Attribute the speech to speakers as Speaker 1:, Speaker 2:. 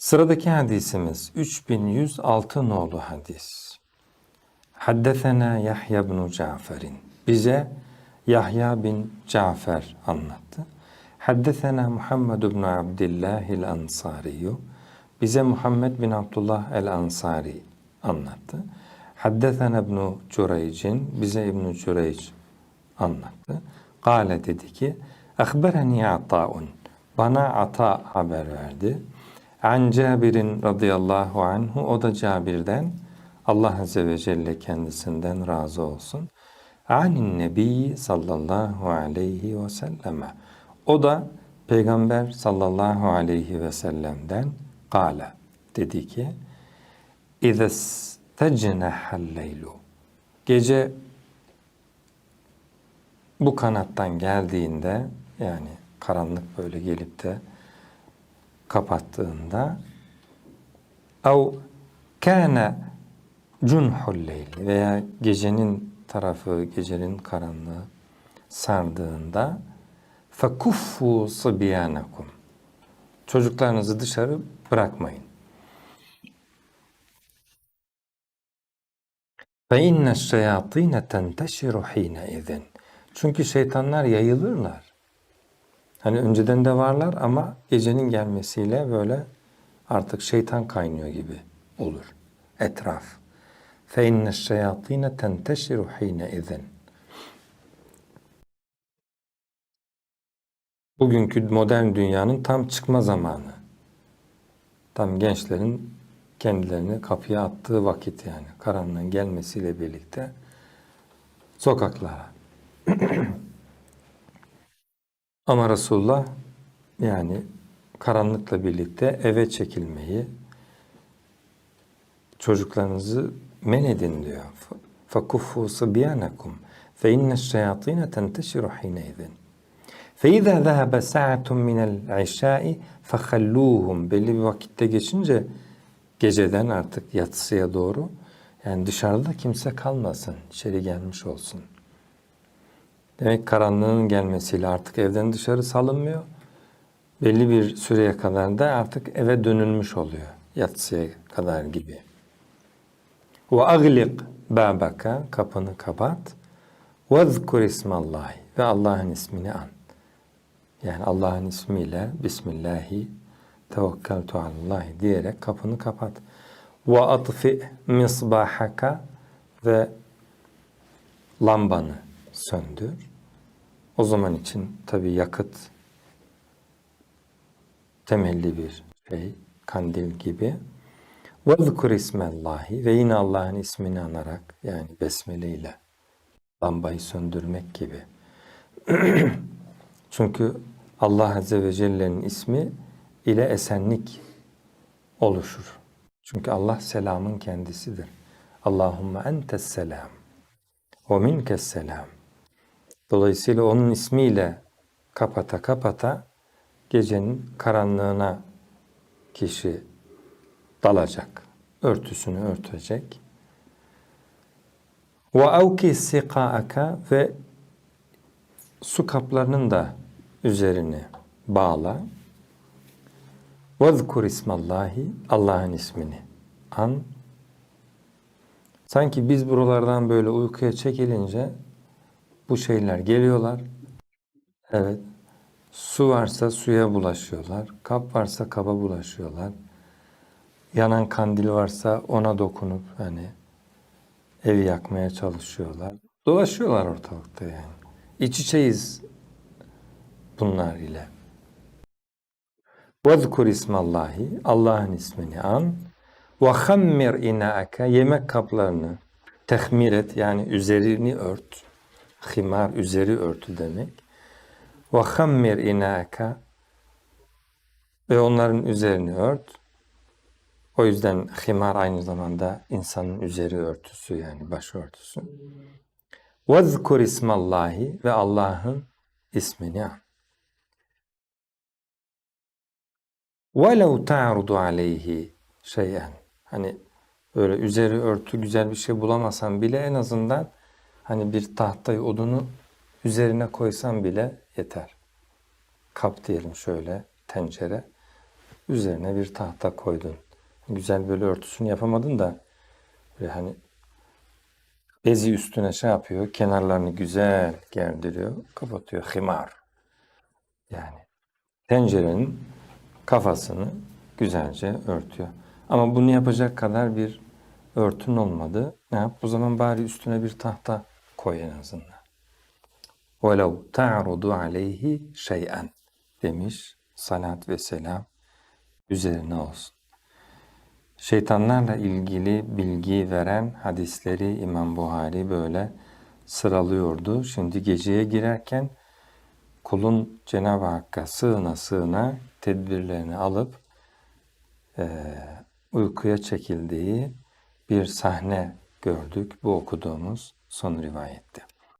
Speaker 1: Sıradaki hadisimiz 3106 nolu hadis. Haddesena Yahya bin Cafer'in. Bize Yahya bin Cafer anlattı. Haddesena Muhammed bin Abdullah el Ansari. Bize Muhammed bin Abdullah el Ansari anlattı. Haddesena İbn Cüreyc'in. Bize İbn Cüreyc anlattı. Kale dedi ki Akbereni Ata'un. Bana Ata haber verdi. An Cabir'in radıyallahu anhu. O da Cabir'den Allah Azze ve Celle kendisinden razı olsun. Anin Nebi sallallahu aleyhi ve selleme. O da Peygamber sallallahu aleyhi ve sellem'den kâle dedi ki İzes tecnehel leylu. Gece bu kanattan geldiğinde yani karanlık böyle gelip de kapattığında ev kâne cunhul leyli veya gecenin tarafı, gecenin karanlığı sardığında fekuffu sıbyanakum çocuklarınızı dışarı bırakmayın. Fe inne şeyatine tenteşiru hine izin. Çünkü şeytanlar yayılırlar. Hani önceden de varlar ama gecenin gelmesiyle böyle artık şeytan kaynıyor gibi olur etraf. İnne şeyatine tenteşiru hine izin. Bugünkü modern dünyanın tam çıkma zamanı. Tam gençlerin kendilerini kapıya attığı vakit yani. Karanlığın gelmesiyle birlikte sokaklara. Ama Resulullah yani karanlıkla birlikte eve çekilmeyi, çocuklarınızı men edin diyor. فَكُفُّوا صِبْيَانَكُمْ فَاِنَّ الشَّيَاطِينَ تَنْتَشِرُ حِينَئِذٍ فَاِذَا ذَهَبَ سَاعَةٌ مِنَ الْعِشَاءِ فَخَلُّوهُمْ Belli bir vakitte geçince geceden artık yatsıya doğru yani dışarıda kimse kalmasın, içeri gelmiş olsun. Demek karanlığın gelmesiyle artık evden dışarı salınmıyor. Belli bir süreye kadar da artık eve dönülmüş oluyor. Yatsıya kadar gibi. Ve aglik babaka kapını kapat. Ve zkur ismallahi ve Allah'ın ismini an. Yani Allah'ın ismiyle Bismillahi tevekkeltu alallahi diyerek kapını kapat. Ve atfi misbahaka ve lambanı söndür. O zaman için tabi yakıt temelli bir şey, kandil gibi. وَذْكُرْ ismellahi ve yine Allah'ın ismini anarak yani besmele ile lambayı söndürmek gibi. Çünkü Allah Azze ve Celle'nin ismi ile esenlik oluşur. Çünkü Allah selamın kendisidir. Allahümme entes selam ve minkes selam. Dolayısıyla onun ismiyle kapata kapata gecenin karanlığına kişi dalacak. Örtüsünü örtecek. Ve avki sikaaka ve su kaplarının da üzerini bağla. Vezkur ismallahi Allah'ın ismini an. Sanki biz buralardan böyle uykuya çekilince bu şeyler geliyorlar. Evet. Su varsa suya bulaşıyorlar. Kap varsa kaba bulaşıyorlar. Yanan kandil varsa ona dokunup hani evi yakmaya çalışıyorlar. Dolaşıyorlar ortalıkta yani. İç içeyiz bunlar ile. Vezkur ismallahi, Allah'ın ismini an. Ve hammir inaaka, yemek kaplarını tehmir et yani üzerini ört Himar üzeri örtü demek. وَخَمِّرْ اِنَاءَكَ Ve onların üzerini ört. O yüzden himar aynı zamanda insanın üzeri örtüsü yani başörtüsü. وَذْكُرْ ismallahi ve Allah'ın ismini an. وَلَوْ تَعْرُضُ عَلَيْهِ şeyen. Hani böyle üzeri örtü güzel bir şey bulamasan bile en azından hani bir tahtayı odunu üzerine koysan bile yeter. Kap diyelim şöyle tencere. Üzerine bir tahta koydun. Güzel böyle örtüsünü yapamadın da böyle hani bezi üstüne şey yapıyor. Kenarlarını güzel gerdiriyor. Kapatıyor. Himar. Yani tencerenin kafasını güzelce örtüyor. Ama bunu yapacak kadar bir örtün olmadı. Ne yap? O zaman bari üstüne bir tahta koy en azından. وَلَوْ تَعْرُضُ عَلَيْهِ شَيْئًا demiş salat ve selam üzerine olsun. Şeytanlarla ilgili bilgi veren hadisleri İmam Buhari böyle sıralıyordu. Şimdi geceye girerken kulun Cenab-ı Hakk'a sığına sığına tedbirlerini alıp eee, uykuya çekildiği bir sahne gördük bu okuduğumuz son rivayette.